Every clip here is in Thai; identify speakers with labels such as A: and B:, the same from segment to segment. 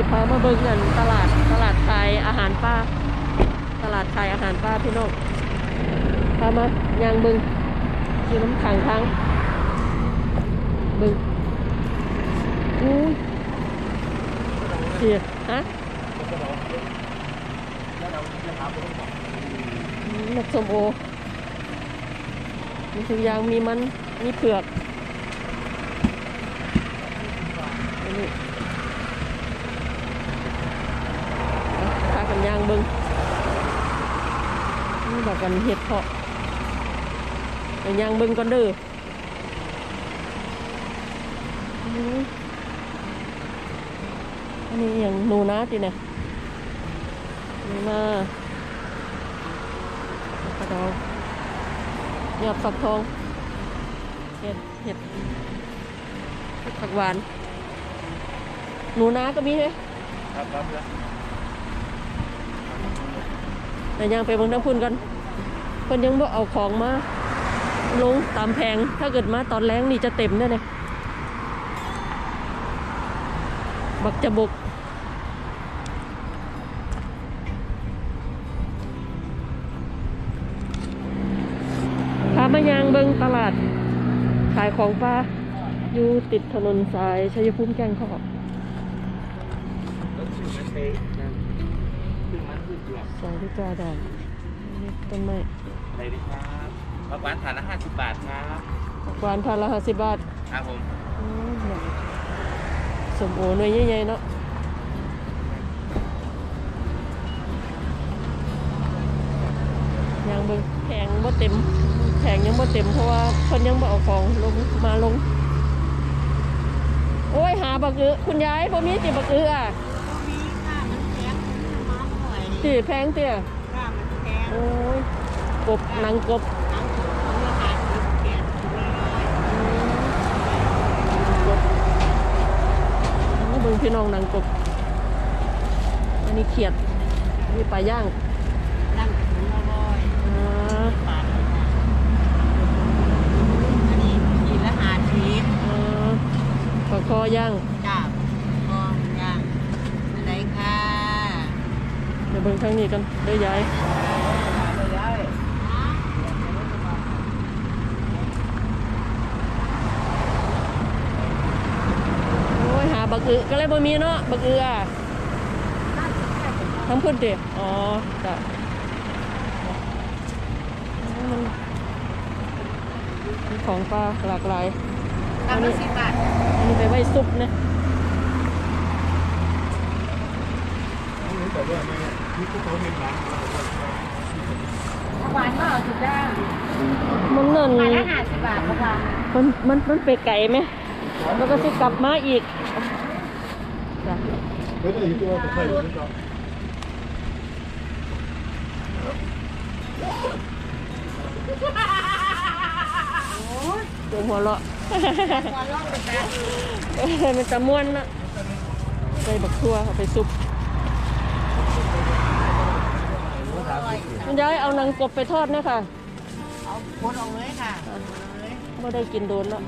A: สิพามาเบิ่งกันตลาดตลาดขายอาหารป่าตลาดขายอาหารป่าพี่น้องพามายางเบิ่งอยู่น้ำขังทางเบิ่งอู้เสียฮะหมกสมโอมีทุกอย่างมีมัน มีเผือกอันนี้ พา กันย่างเบิงนี่บอกกันเห็ดเพาะไปย่างเบิงก่อนเด้ออันนี้อย่างหนูนะจีเนี่ยนี่มาปลาดองยอดฝักทองเห็ดเห็ดผักหวานหนูนาก็มีเลย
B: ครับครับ แต่
A: ยังไปเบางน้ำพุ่นกันเพิ่นยังบ่เอาของมาลงตามแพงถ้าเกิดมาตอนแรงนี่จะเต็มแน่เลยบักจะบกพามายางเบิงตลาด ขายของปลาอยู่ติดถนนสายชัยภูมิแกงขอบ
B: รถ สูบไม่ใช่นั่นคือมันคือเกลือ
A: สายที่จอดานนี่ต้นไม้
B: อะไรดีครับมะพร้าวฐานละห้าสิบบาทครับ
A: ผักหวานพันละห้าสิบบาท
B: ครับผม
A: อืมเนี่ยสมโอหน่วยใหญ่ๆเนาะยังเบิ่งแพงบ่เต็มแพงยังบ่เต็มเพราะว่าเพิ่นยังบ่เอาของลงมาลง โอ้ยหาบักอือคุณยายบ่มีติบักอืออะ
C: มีค่ะมันแพงมันมาหน่อย
A: ติแพงเตี้ย
C: ค่ะมันแพง
A: โอ้ยกบหนังกบ
C: ทั้งของราคาสิบแปดสิบร้อย
A: กบมาเบิ่งพี่น้องหนังกบ อันนี้เขียดอันนี้ปลาย่าง
C: ตั้งถึงร้อย
A: อ่า
C: บาทเลยค่ะอันนี้ขีดละห้าสิบ
A: อ่าปลาคอย่าง
C: จ้าก็ย่างอะไรค่ะ
A: เดี๋ยวเบิ่งทางนี้กันเด้อยายโอ้ยหาบักอึก็เลยบ่มีเนาะบักอึอะทั้งพุ่นติอ๋อจ้ะมันมีของปลาหลากหลาย
C: ตั้งละสิบบาท
A: อันนี้ไปไว้ซุปนะ
B: แต่ว่าเห็นร้าน
C: หวานก็เอาสุดได้
A: มันเงิน
C: ขายละห้าสิบบาทเพระ
A: มันมันมันไปไกลไหมแล้วก็สิกลับมาอีกจ้ะ
B: ไม่ได้ตัวแต่ใครไม่ต้อง
A: เดี๋ยวหัวเราะ
C: หัวล่องไปจ้ะ
A: เอ้ยมันจะม้วนนะใส่บักทั่วเอาไปซุป คุณยายเอาหนังกบไปทอดเนี่ยค่ะ
C: เอาโคตรเอาเลยค่ะเอาเลย
A: ไม่ได้กินโดนแล้ว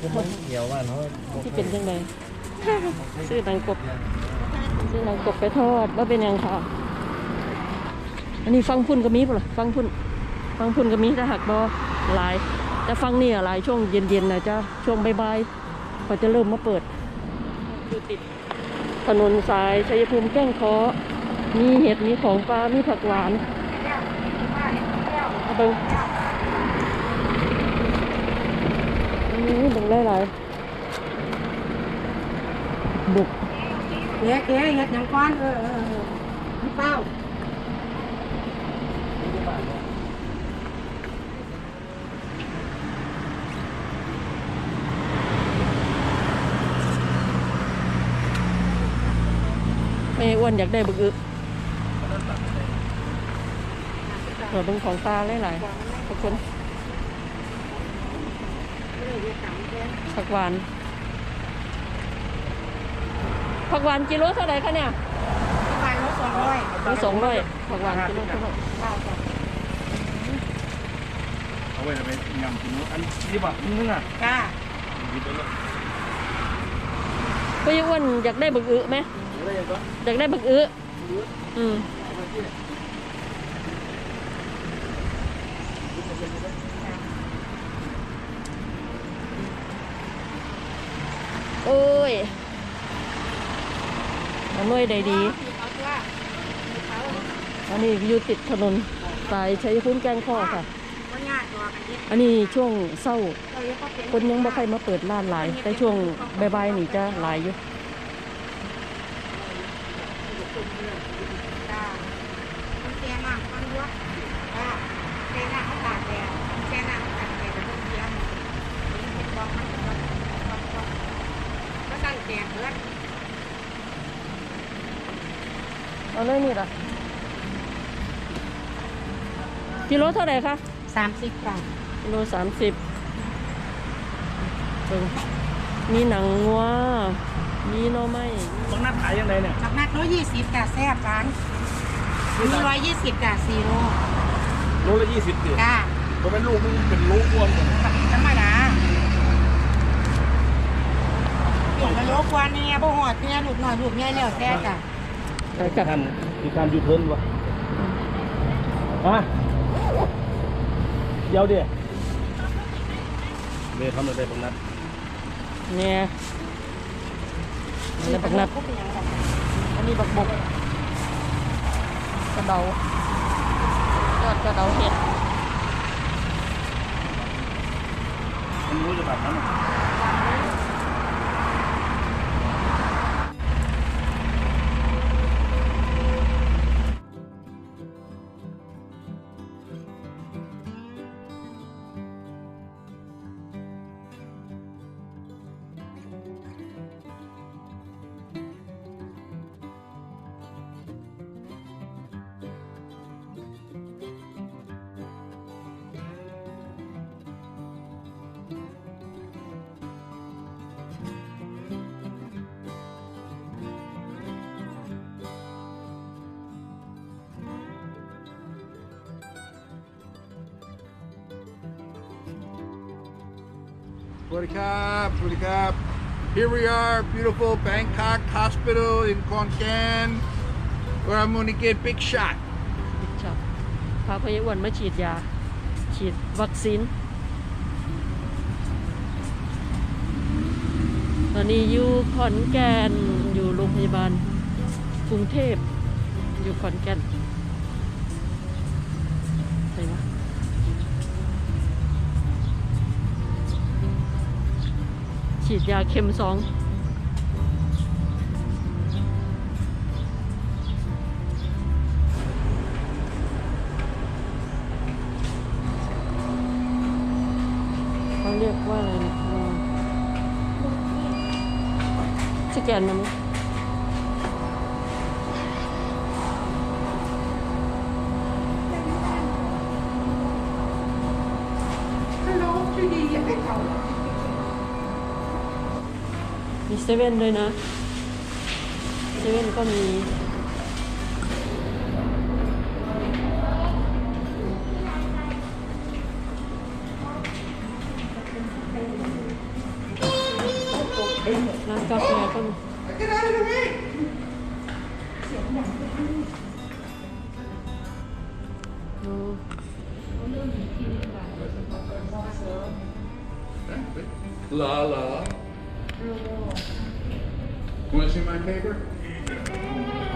B: ผมเหี่ยวว่าเนาะ
A: ที่เป็นยังไงซื้อหนังกบซื้อหนังกบไปทอดว่าเป็นยังค่ะ อันนี้ฟังพุ่นก็มีป่ะล่ะฟังพุ่นฟังพุ่นก็มีแต่หักบอหลายแต่ฟังนี่อะหลายช่วงเย็นๆนะจ้าช่วงบ่ายๆก็จะเริ่มมาเปิดอยู่ติดถนนสายชัยภูมิแก้งเคอ มีเห็ด มีของปลา มีผักหวานเอาเบิงนี่เบิงได้หลายบุก
C: เก๊เก๊เฮ็ดหยังก้อนเออเออเออพี่เป้า
A: ไม่อ้วนอยากได้บึกอึ เผื่อเบิงของปลาหลายๆทุกคนผักหวานผักหวานกิโลเท่าไหร่คะเนี่ย
C: ไปรถสองร้อย
A: โลสองร้อยผักหวานกิโลเท่าไหร่
B: เอาไว้ทำไมยำกินอันที่แบบนึงอะ
C: จ้า
B: กินไปเลย
A: พ่ออ้วนอยากได้บักอึไหม
B: อะไรอย่างก็
A: อยากได้บักอึอืมโอ้ยเอา หน่วยใดดี
C: เอาตัวเขา
A: อันนี้อยู่ติดถนนสายชัยภูมิแกงข้อค่ะ
C: ว่าง่ายตัวกันเย็ด
A: อันนี้ช่วงเศร้า
C: เราเยอะก็เป็น
A: คนยังบ่ใครมาเปิดร้านหลาย แต่ช่วงบ่ายๆนี่จะหลายอยู่
C: จ้าคนแก่มากคนรั้วจ้าแก่หน้าเขาตากแดดแก่หน้าเขาตากแดดแต่ต้องเสียมนี่เป็นบอกมันเป็นบอกบอกบอกก็สั่งแกงเพื่อน
A: เอาเลยนี่ล่ะ กิโลเท่าไหร่คะ
C: สามสิบค่ะ
A: กิโลสามสิบเบิ่งมีหนังวัวมีหน่อไม้
B: บางนัดขายยังไงเนี่ย
C: จากนักร้อยยี่สิบกะแซ่บร้านมีร้อยยี่สิบกะสี่โล
B: โลละยี่สิบเดือน
C: จ้า
B: ผมเป็นลูกมึงเป็นลูกอ้วนกัน
C: ธรรมดาหลวงกะโลกว่าเนี่ยบ่หอดเนี่ยลูกน้อยลูกใหญ่แล้วแต่จ้ะ
A: ไปกับ
B: ท่านมีการยูเทิร์นวะฮะ เดี๋ยวเดี๋ยวเมย์ทำอะไรบางนัด
A: เนี่ยอันนี้บักนัดอันนี้บักบกกระเดายอดกระเดาเห็ด
B: มันรู้จะแบบนั้น
D: Swaddy Kap, Swaddy Kap. Here we are, beautiful Bangkok Hospital in Khonkan where I'm going to get big shot.
A: ชอบพาพยาอ้วนมาฉีดยา ฉีดวัคซีน ตอนนี้อยู่ขอนแก่น อยู่โรงพยาบาลกรุงเทพ อยู่ขอนแก่นใช่ไหม ฉีดยาเข็มสองเขาเรียกว่าอะไรนะสแกนมันไหม
C: ฮัลโหลชื่ดีอยากให้เขา
A: มีเซเว่นด้วยนะ เซเว่นก็มี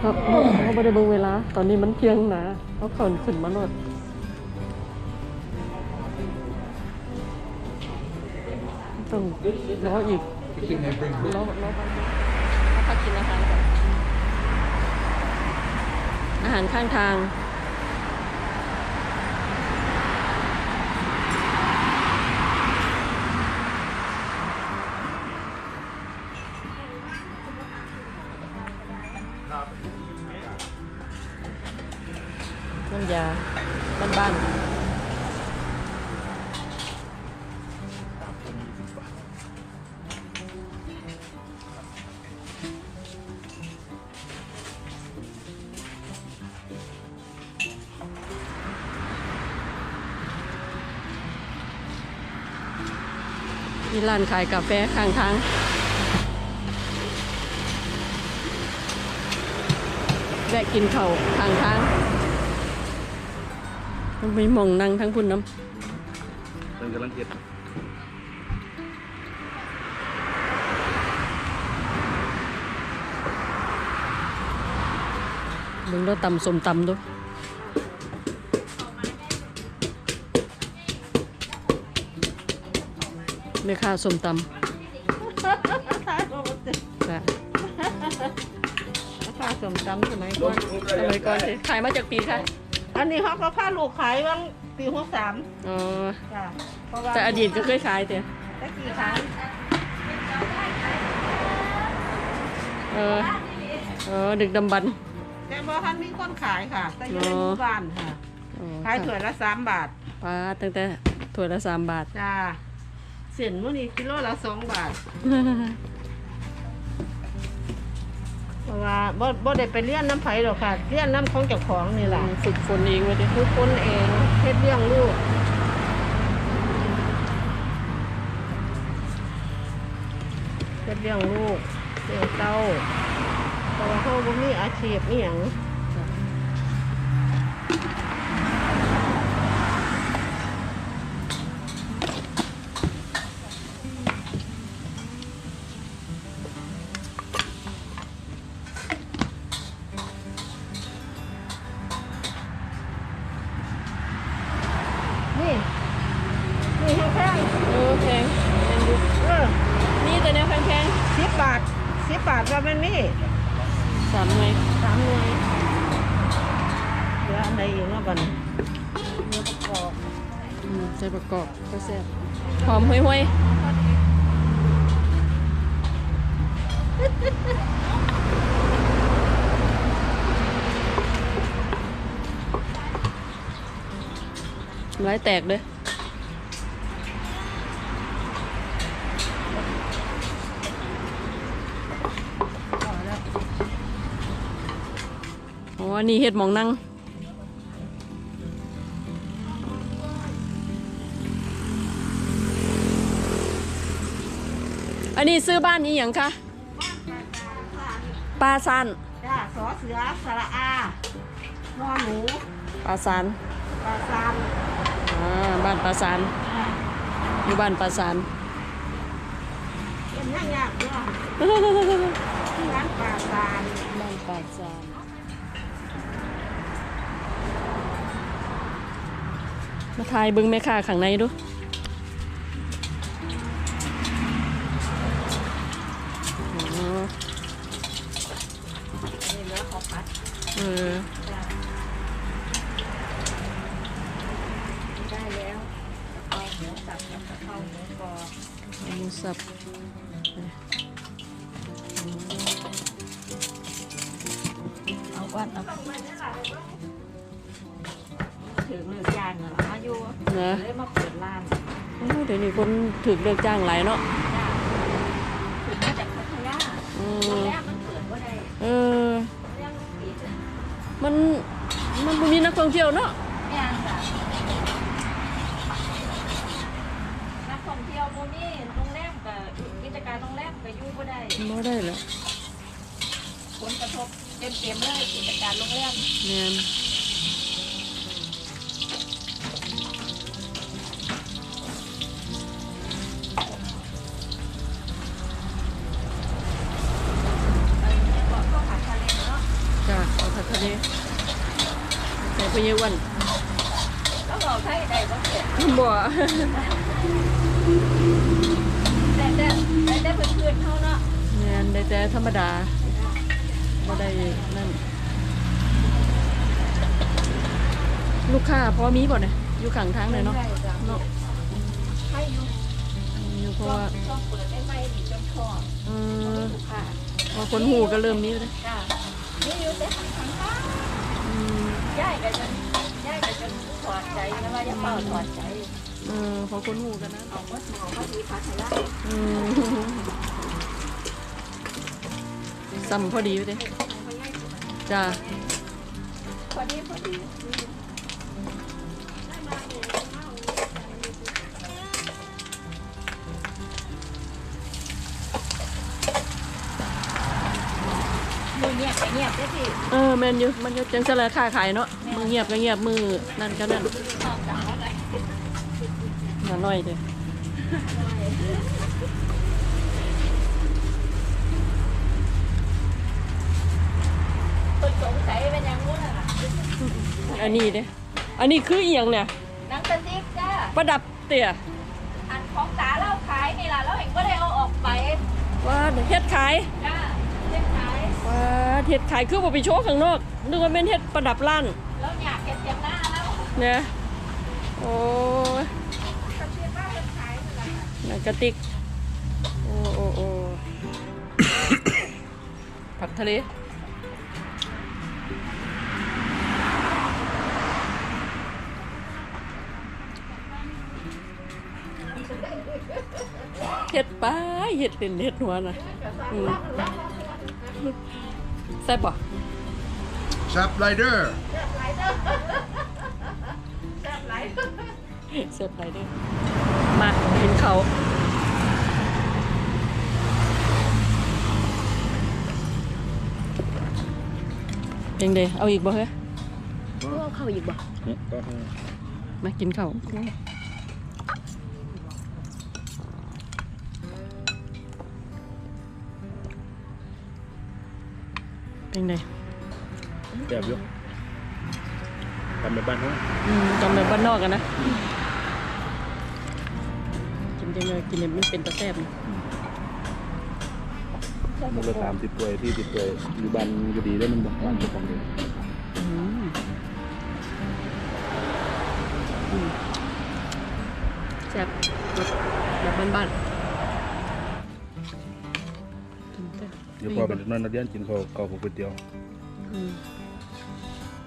A: ครับเขาไม่ได้เบิ่งเวลา ตอนนี้มันเที่ยงนะเขาขนขึ้นมาหนดต้องรออีกรอรอไปเขาพักกินอาหารก่อนอาหารข้างทาง มีร้านขายกาแฟข้างทางแวะกินเขาข้างทางไม่มองนั่งทั้งพุ่นน้ำ
B: ตึงนกำลังเก็บ
A: มึงเราตำสมตำด้วย ม่ค้าสมตำจ้ะ
E: ค่าสมตำสมัยก่อน
A: สมัยก่อนสิขายมาจากปีค่ะ
E: อันนี้เขาก็พาลูกขายบางปีหกสาม
A: อ๋อ
E: จ้ะเพราะว่า
A: แต่อดีตก็เคยขายแต่
E: ตะกี้ขาย
A: เออเออดึกดำบรรพ์
E: แต่บ่ทันมีคนขายค่ะ แต่อยู่ใน
A: อ๋อ
E: หมู่บ้านค่ะ
A: อ๋อ
E: ขายถ้วยละสามบาท
A: ปลาตั้งแต่ถ้วยละสามบาท
E: จ้าเส้นมื้อนี้กิโลละสองบาท เพราะว่าบ่บ่ได้ไปเลี้ยนน้ำไผหรอกค่ะเลี้ยนน้ำของเจ้าของนี่แหละ
A: ฝึกฝนเองวะดิ
E: ทุกคนเองเฮ็ดเลี้ยงลูกเฮ็ดเลี้ยงลูกเลี้ยงเต้าเพราะว่าเขาบ่มีอาชีพอีหยัง ว
A: ย
E: ห่วย
A: ๆร้ายแตกเลยอ๋อนนี่เห็ดหมองนั่ง อันนี้ซื้อบ้านนี้อย่างคะปลาซัน
E: จ้าสอเสือสระอานอหนู
A: ปลาซัน
E: ปลาซาม
A: อ่าบ้านปลาซันอยู่บ้านปลาซัน
E: เป็นยังยากเนาะที่ร้านปลาซาม
A: บ้านปลาซันมาทายเบิ้งแม่ค้าข้างในดูอ๋อ
E: นี่เนื้อขอพัด
A: เออ
E: ได้แล้วเอาหมูสับกับกะเพราหมูกรอบ
A: หมูสับ
E: เอาวัดเอาถึงเลือกยางเหรอมาอยู่
A: นอะ
E: เลยมาเปิดร้าน
A: โอ้เดี๋ยวนี้คนถึกเลือกจ้างหลายเนาะ
E: เที่
A: ยวเนาะ
E: ไม่อ่านจ้ะนักท่องเที่ยวโมนี่โรงแรมกับกิจการโรงแรมกับอยู่บ่ได้
A: บ่ได้เหรอ
E: ผลกระทบเต็มๆเลยกิจการโรงแรม
A: แม่น
E: บ
A: ไปเยอะวัน
E: แล้วเราไทยได้บ่เสร็จ
A: บ่
E: แต่แต่แต่แต่เพื่อนๆเขาเนาะ
A: แม่นได้แต่ธรรมดาบ่ได้นั่น ลูกค้าพอมีบ่เนี่ยอยู่ข้างทางเลยเนาะเนาะ
E: ให้อยู่
A: อยู่เพราะ
E: ว่าช่วงเปิดได้ไหมนี่จนคอ
A: เออ
E: ลูกค้า
A: พอคนหูก็เริ่มมีแล้ว
E: จ้านี่อยู่แต่ข้างข้างข้าง
A: อืม
E: ย่ายกันจนย่ายกันจนถอดใจนะว่าจะเป่าถอดใจ
A: เออพอคนหูกันนะ
E: ออกว่าสมองเขาดีพัทยา
A: อืมซ้ำพอดีไปเลยจ้า
E: พอดีพอดี
C: สิ
A: เออแมนอยู่มันก็จังสละค่าขายเนาะมือเงียบก็เงียบมือนั่นก็นั่น
C: ตอบจากอะไร
A: มาหน่อยเด้อ
C: คนสงสัยเป็นยังงู้นน่ะ
A: อันนี้เด้ออันนี้คืออีหยังเนี่ย
C: หนังสติ๊กจ้า
A: ประดับเตี่ย
C: อันของตาเล่าขายนี่ล่ะเราเห็นก็ได้เอาออกไป
A: ว่าเฮ็ดขาย
C: จ้าเล่นขาย
A: ว่าเฮ็ดขายคือบ่ไปโชว์ข้างนอกนึกว่าเป็นเฮ็ดประดับร้าน
C: แล้วอยากเก็บเต็มหน้าแล้ว
A: นะโอ้ย
C: ก็เชื่อว่าเล่นขายนี่แหละ
A: หนังกระติก โอ้โอ้โอ้ผักทะเลเห็ดไปเห็ดเป็นเห็ดหัวนะ อืมแซ่บป่ะ
D: Sap Lighter.
C: แซ่บไหล
A: แซ่บไรเด้อมากินเขาวยังเดเอาอีกบ่เฮ้ยเอาเข้าอีกบ่มากินข้า เป็นไง
B: แบบอยู่ทำแบบบ้านเขา
A: อืมจำแบบบ้านนอกกันนะกินจังเลยกินเนี่ยมันเป็นตะแซ่บนะ
B: มูลตามติดตัวที่ติดตัวอยู่บ้านก็ดีแล้วมันบอกบ้านเจ้าของเลย
A: อืมอืมแซ่บแบบบ้านๆ
B: เดี๋ยวพอเป็นนอนนักเรียนกินข้าวข้าวก๋วยเตี๋ยว
A: อืม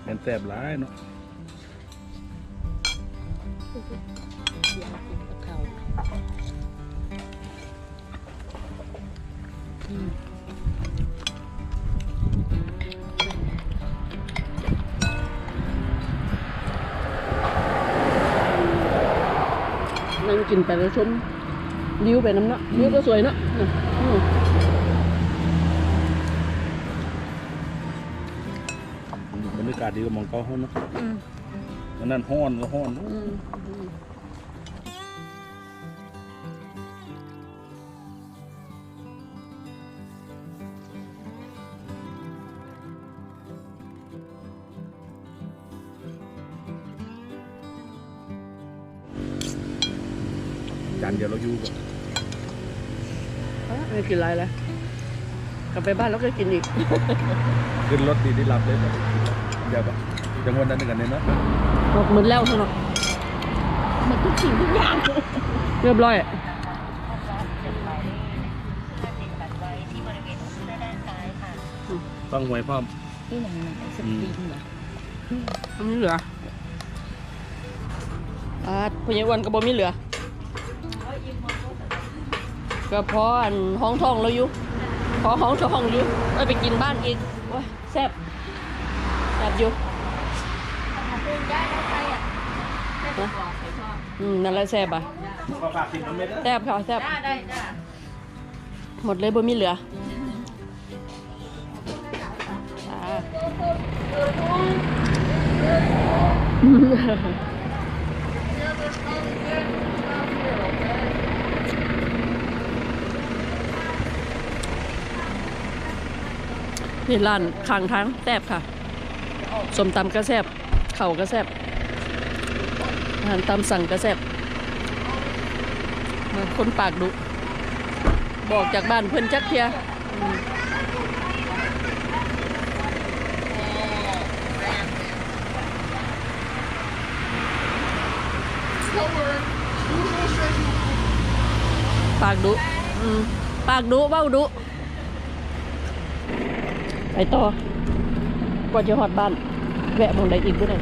B: แม่นแซ่บหลายเนาะ
A: นั่งกินไปแล้วชมวิวไปน้ำเนาะวิวก็สวยเนาะ อืมอืม
B: บรรยากาศดีกว่าหมองเก่าเขาเนาะ
A: อืม
B: อันนั้นฮ้อนก็ฮ้อน
A: อืมอืม
B: จานเดียวเราอยู่บ่
A: อะไม่กินอะไรแล้วกลับไปบ้านแล้วก็กินอีก
B: ขึ้นรถดีได้หลับเลยบ่เดี๋ยวบ่จังหวัดนั้นกันเนี่ยเนาะ
A: หมดมือแล้วสนุก
C: มันทุกสิ่งทุกอย่าง
A: เรียบร้อย
B: ฟังหวยพร้อม
C: นี่หนังหนังสติ๊กเหรอ
A: อันนี้เหลืออ่าพญาวันกับบมีเหลือ ก็เพราะอันห้องทองเราอยู่พอห้องทองอยู่ไปไปกินบ้านอีกโอ้ยแซ่บ อยู่
C: คุณย้ายไปอะแม่บอกใครชอบ
A: อืมนั่นแหละแซ่บอะ
B: ขอฝากสิบเมตร
A: แซ่บค่ะแซ่บ
C: จ้าได้จ้า
A: หมดเลยบ่มีเหลืออ่านี่ร้านข้างทางแซ่บค่ะ สมตำก็แซบเข่าวก็แซบอาหารตามสั่งก็แซบคนปากดุ บอกจากบ้านเพื่อนจักเทียปากดุปากดุเบ้าดุ ไปต่อ กว่าจะหอดบ้าน แวะหมองใดอีกบ่ได้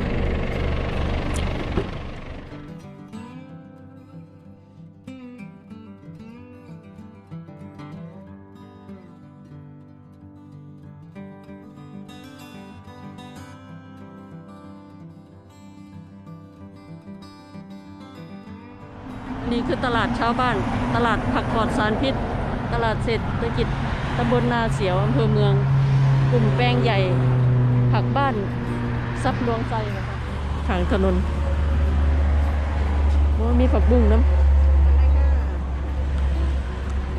A: นี่คือตลาดชาวบ้าน ตลาดผักปลอดสารพิษ ตลาดเศรษฐกิจตำบลนาเสียวอำเภอเมือง กลุ่มแปลงใหญ่ ผักบ้านซับดวงใจนะคะทางถนนโอ้มีผักบุ้งน้
C: อะไรค่ะ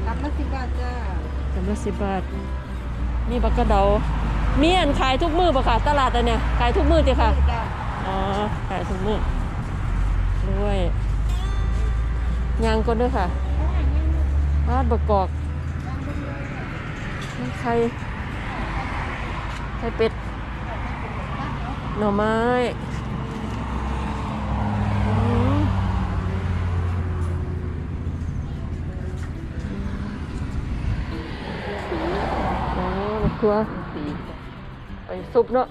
C: รับมาสิบบาทจ้าำ
A: กำลังสิบบาทมีบักกระเดามีอันขายทุกมือปะค่ะ ตลาดอันเนี่ยขายทุกมือติค่ะ
C: จ้า
A: อ๋อ ขายทุกมือด้วยยางก้นด้วยค่ะพาดบกกอกมีไข่ไข่เป็ด หน่อไม้อืมโอ้มะเขือไปซุปเนาะ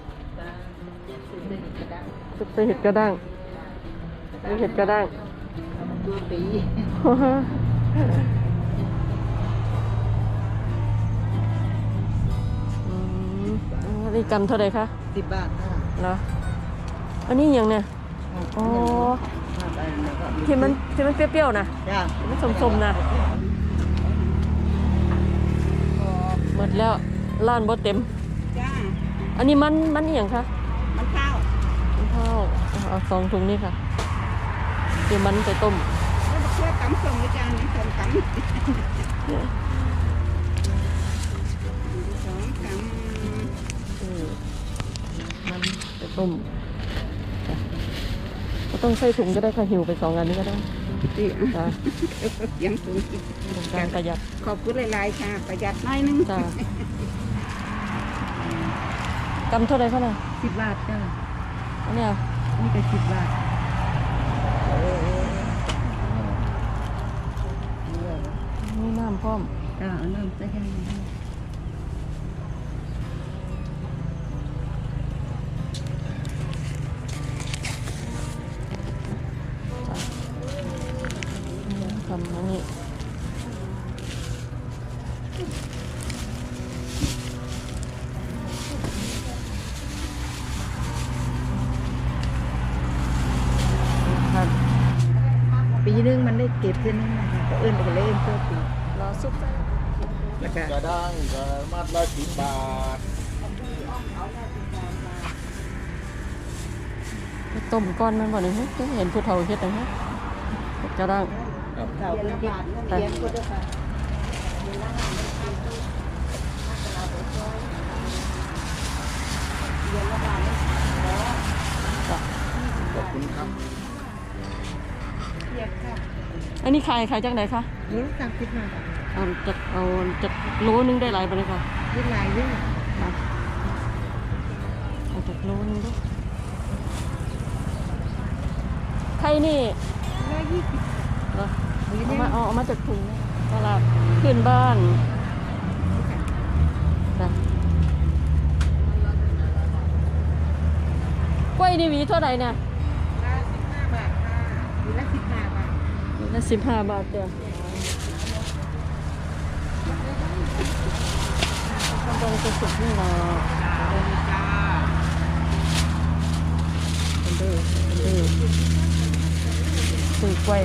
A: ซุปใส่เห็ดกระด้างใส่เห็ดกระด้าง
C: ตัวปี
A: อืมอันนี้กำเท่าไหร่คะ
C: สิบบาทค่ะ
A: เหรออันนี้อย่างเนี่ยอ๋อที่มันที่มันเปรี้ยวๆนะ
C: จ้า
A: ที่มันสมๆนะหมดแล้วร้านบ่เต็ม
C: จ้า
A: อันนี้มันมันอหย่างคะ
C: มันข้าว
A: มันข้าวเอาเอาสองถุงนี่ค่ะเดี๋ยวมันไปต้ม
C: แล้วมาเชื่อกำส่งอาจารย์นี่ส่งกำ
A: ต้มจ้ะก็ต้องใส่ถุงก็ได้ค่ะหิวไปสองอันนี้ก็ได้
C: ดี
A: จ้ะ
C: ยังสูง
A: เป็นการประหยัด
C: ขอบคุณหลายๆค่ะ ประหยัดหน้อยนึง
A: จ้ะกำเท่าไหรเท่าไหร่
C: สิบบาทจ้า
A: อันเนี้ย
C: นี่ก็สิบบาท
A: มีน้ำพร้อม
C: จ้าเอาน้ำใส่ให้
A: ทำอันนี้ครับ
C: ปีนึงมันได้เก็บเท่านึงนะคะก็เอื้นไปเลยเอื้นเพื่อปี
A: รอซุป
C: แล้วก็
D: กระด้างกระมัดละสิบบาท
A: ไปต้มก้อนมันบ่นี่เฮ้ยเห็นผู้เฒ่าเฮ็ดอันนี้กระด้าง
C: ข่าวเป็นที่เรียนก็ด้วยค่ะ
D: ขอบคุณครับ
C: เรียนค่ะ
A: อันนี้ขายขายจากไหนคะ
C: รู้สั่งคิดมา
A: เอาจากเอาจากโลนึงได้หลายไปเลยค่ะ
C: ยิ่งลายยิ่ง
A: เอาจากโลนึงด้วยไข่นี่
C: ร้อยยี่สิบ
A: เหรอเอามาเอาเอามาจากถุงนะตลาดขึ้นบ้านจ้ะกล้วยนี่หวีเท่าไหร่เนี่ย
C: ละสิบห้าบาทค่ะมีละสิบห้าบาท
A: หวีละสิบห้าบาทเดียวต้องเป็นกระสุนนี่นะ
C: จ้า
A: เป็นเด้อเป็นเด้อซื้อกล้ว
C: ย